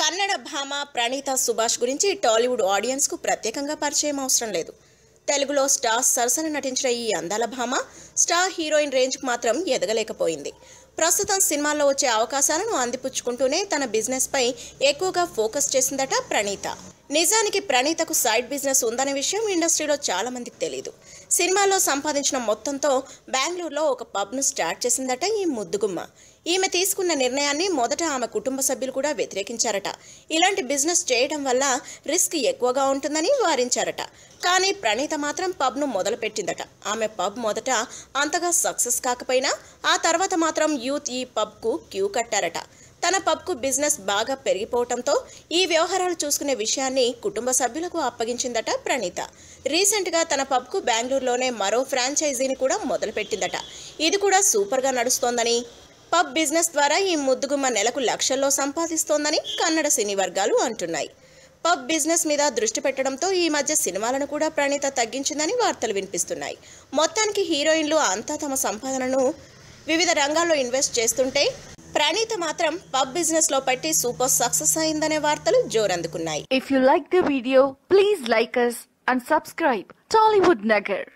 కన్నడ భామ ప్రణీత సుభాష్ గురించి టాలీవుడ్ ఆడియన్స్కు ప్రత్యేకంగా పరిచయం అవసరం లేదు. తెలుగులో స్టార్ సరసన నటించిన ఈ అందాల భామ స్టార్ హీరోయిన్ రేంజ్కు మాత్రం ఎదగలేకపోయింది. ప్రస్తుతం సినిమాల్లో వచ్చే అవకాశాలను అందిపుచ్చుకుంటూనే తన బిజినెస్పై ఎక్కువగా ఫోకస్ చేసిందట ప్రణీత. నిజానికి ప్రణీతకు సైడ్ బిజినెస్ ఉందనే విషయం ఇండస్ట్రీలో చాలా మందికి తెలియదు సినిమాలో సంపాదించిన మొత్తంతో బెంగళూరులో ఒక పబ్ను స్టార్ట్ చేసిందట ఈ ముద్దుగుమ్మ. ఈమె తీసుకున్న నిర్ణయాన్ని మొదట ఆమె కుటుంబ సభ్యులు కూడా వ్యతిరేకించారట. ఇలాంటి బిజినెస్ చేయడం వల్ల రిస్క్ ఎక్కువగా ఉంటుందని వారించారట. కానీ ప్రణీత మాత్రం పబ్ను మొదలుపెట్టిందట. ఆమె పబ్ మొదట అంతగా సక్సెస్ కాకపోయినా ఆ తర్వాత మాత్రం యూత్ ఈ పబ్కు క్యూ కట్టారట. తన పబ్కు బిజినెస్ బాగా పెరిగిపోవడంతో ఈ వ్యవహారాలు చూసుకునే విషయాన్ని కుటుంబ సభ్యులకు అప్పగించిందట ప్రణీత. రీసెంట్గా తన పబ్కు బెంగళూరులోనే మరో ఫ్రాంచైజీని కూడా మొదలుపెట్టిందట. ఇది కూడా సూపర్గా నడుస్తోందని పబ్ బిజినెస్ ద్వారా ఈ ముద్దుగుమ్మ నెలకు లక్షల్లో సంపాదిస్తోందని కన్నడ సినీ వర్గాలు అంటున్నాయి. పబ్ బిజినెస్ మీద దృష్టి పెట్టడంతో ఈ మధ్య సినిమాలను కూడా ప్రణీత తగ్గించిందని వార్తలు వినిపిస్తున్నాయి. మొత్తానికి హీరోయిన్లు అంతా తమ సంపాదనను వివిధ రంగాల్లో ఇన్వెస్ట్ చేస్తుంటే ప్రణీత మాత్రం పబ్ బిజినెస్లో పెట్టి సూపర్ సక్సెస్ అయిందనే వార్తలు జోరందుకున్నాయి. If you like the video please like us and subscribe Tollywood Nagar